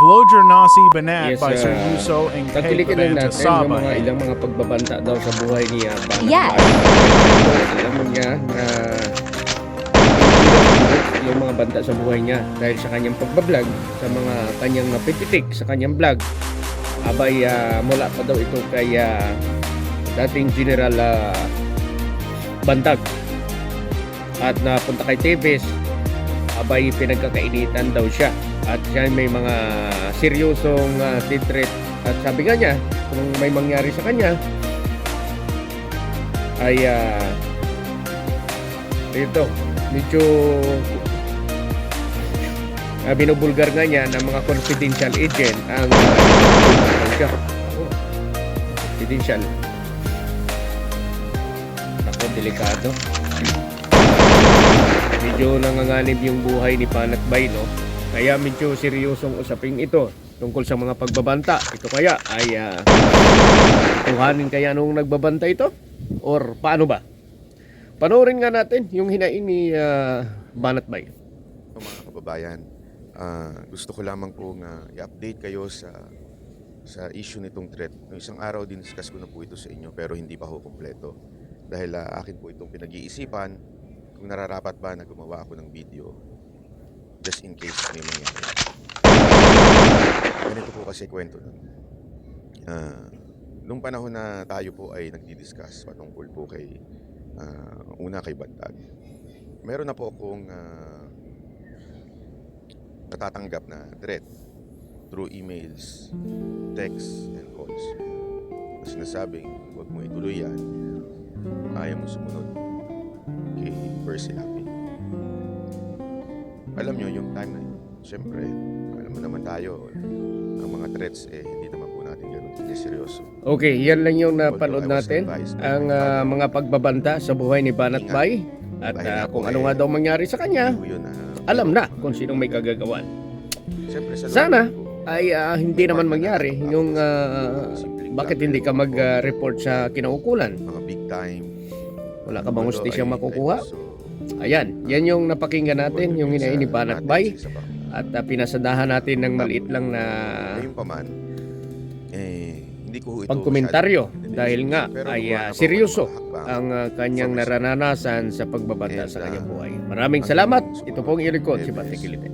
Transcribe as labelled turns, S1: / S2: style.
S1: Vloger Nasi Banat
S2: Yes,
S1: by Sir
S2: uh,
S1: Yuso and Kay
S2: natin yung mga
S1: Sabay.
S2: ilang mga pagbabanta daw sa buhay niya. Banat
S3: Yes.
S2: Bay. Alam mo niya na yung mga banta sa buhay niya dahil sa kanyang pagbablog, sa mga kanyang napititik sa kanyang vlog. Abay, ah, mula pa daw ito kay ah, dating General ah, Bantag. At napunta kay Tevez, abay pinagkakainitan daw siya. At siya may mga seryosong uh, titret. At sabi nga niya, kung may mangyari sa kanya, ay ah, dito, medyo uh, binubulgar nga niya ng mga confidential agent ang uh, confidential. Ako, delikado. Medyo nanganganib yung buhay ni Panat Bay, no? Kaya medyo seryosong usaping ito tungkol sa mga pagbabanta. Ito kaya ay uh, tuhanin kaya nung nagbabanta ito? Or paano ba? Panoorin nga natin yung hinaing ni ah, Banat Bay.
S4: So, mga kababayan, ah, gusto ko lamang pong ah, i-update kayo sa sa issue nitong threat. Noong isang araw din discuss ko na po ito sa inyo pero hindi pa ho kumpleto. Dahil ah, akin po itong pinag-iisipan kung nararapat ba na gumawa ako ng video just in case may mangyari. Ganito po kasi kwento nun. Ah, nung panahon na tayo po ay nagdi-discuss patungkol po kay ah, una kay Bantag. Meron na po akong ah, natatanggap na threat through emails, texts, and calls. Na sinasabing, huwag mo ituloy yan. Ayaw mo sumunod Percy Lapi. Alam nyo, yung time na yun, syempre, alam mo naman tayo, ang mga threats, eh, hindi naman po natin ganun seryoso.
S2: Okay, yan lang yung napanood natin. Ang
S4: father,
S2: mga pagbabanta sa buhay ni Banat. Bay. At
S4: ako
S2: kung ano nga daw mangyari sa kanya,
S4: ah,
S2: alam na kung sinong may kagagawan. Sana ay ah, hindi naman mangyari yung
S4: simpleng
S2: bakit hindi ka mag-report sa kinaukulan.
S4: mga big time.
S2: Wala ka bang hustisyang makukuha? Ayan, yan yung napakinggan natin, yung hinaing ni Banat Bay. At ah, pinasadahan natin ng maliit lang na
S4: Ngayon pa man, eh, hindi ko
S2: pagkomentaryo dahil nga ay
S4: ako
S2: seryoso ang ah, kanyang naranasan sa pagbabanta
S4: And,
S2: sa kanyang
S4: ah,
S2: buhay. Maraming salamat. Ito pong ilikod si. Patrick Kilite.